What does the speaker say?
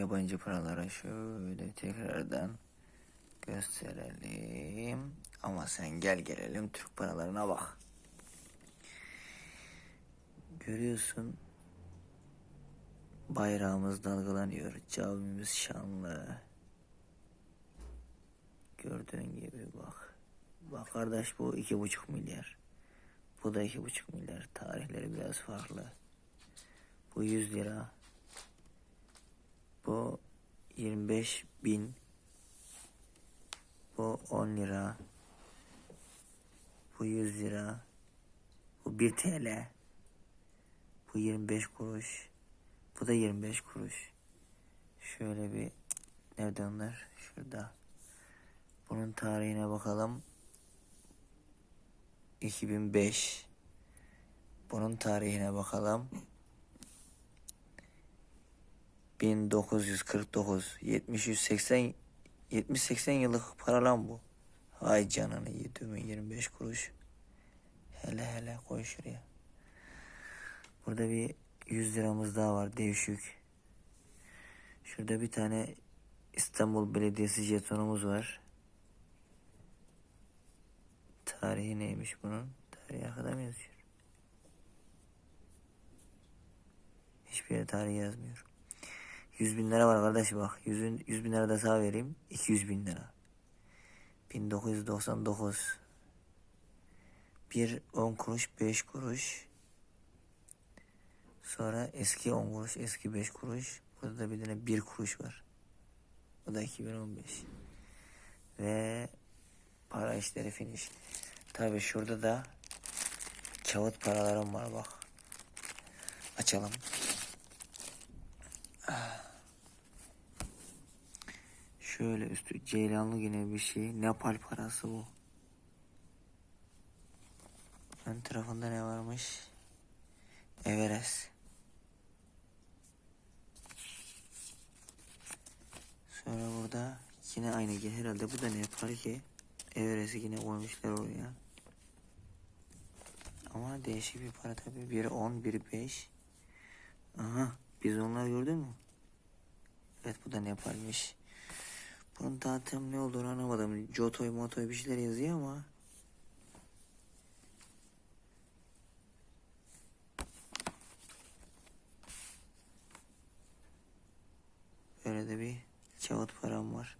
yabancı paralara şöyle tekrardan gösterelim. Ama sen gel gelelim Türk paralarına bak. Görüyorsun bayrağımız dalgalanıyor. Cavimiz şanlı. Gördüğün gibi bak. Bak kardeş bu iki buçuk milyar. Bu da iki buçuk milyar. Tarihleri biraz farklı. Bu 100 lira. Bu 25 bin. Bu 10 lira. Bu 100 lira. Bu 1 TL. Bu 25 kuruş. Bu da 25 kuruş. Şöyle bir nerede onlar? Şurada. Bunun tarihine bakalım. 2005. Bunun tarihine bakalım. 1949 70 180 70 80 yıllık para lan bu. Hay canını yediğimin 25 kuruş. Hele hele koy şuraya. Burada bir 100 liramız daha var devşük. Şurada bir tane İstanbul Belediyesi jetonumuz var. Tarihi neymiş bunun? Tarihi arkada mı yazıyor? Hiçbir yere tarih yazmıyor. 100 bin lira var kardeş bak. 100, bin- 100 bin lira da sağ vereyim. 200 bin lira. 1999. Bir 10 kuruş 5 kuruş. Sonra eski 10 kuruş eski 5 kuruş. Burada da bir tane 1 kuruş var. Bu da 2015. Ve para işleri finish. Tabi şurada da kağıt paralarım var bak. Açalım. Şöyle üstü ceylanlı yine bir şey. Nepal parası bu. Ön tarafında ne varmış? Everest. Sonra burada yine aynı ki herhalde bu da Nepal ki. Everest'i yine koymuşlar oraya. Ama değişik bir para tabii. Biri 10, biri 5. Aha, biz onlar gördün mü? Evet bu da Nepal'miş. Bunun tam ne olduğunu anlamadım. Jotoy motoy bir şeyler yazıyor ama. Böyle de bir kağıt param var.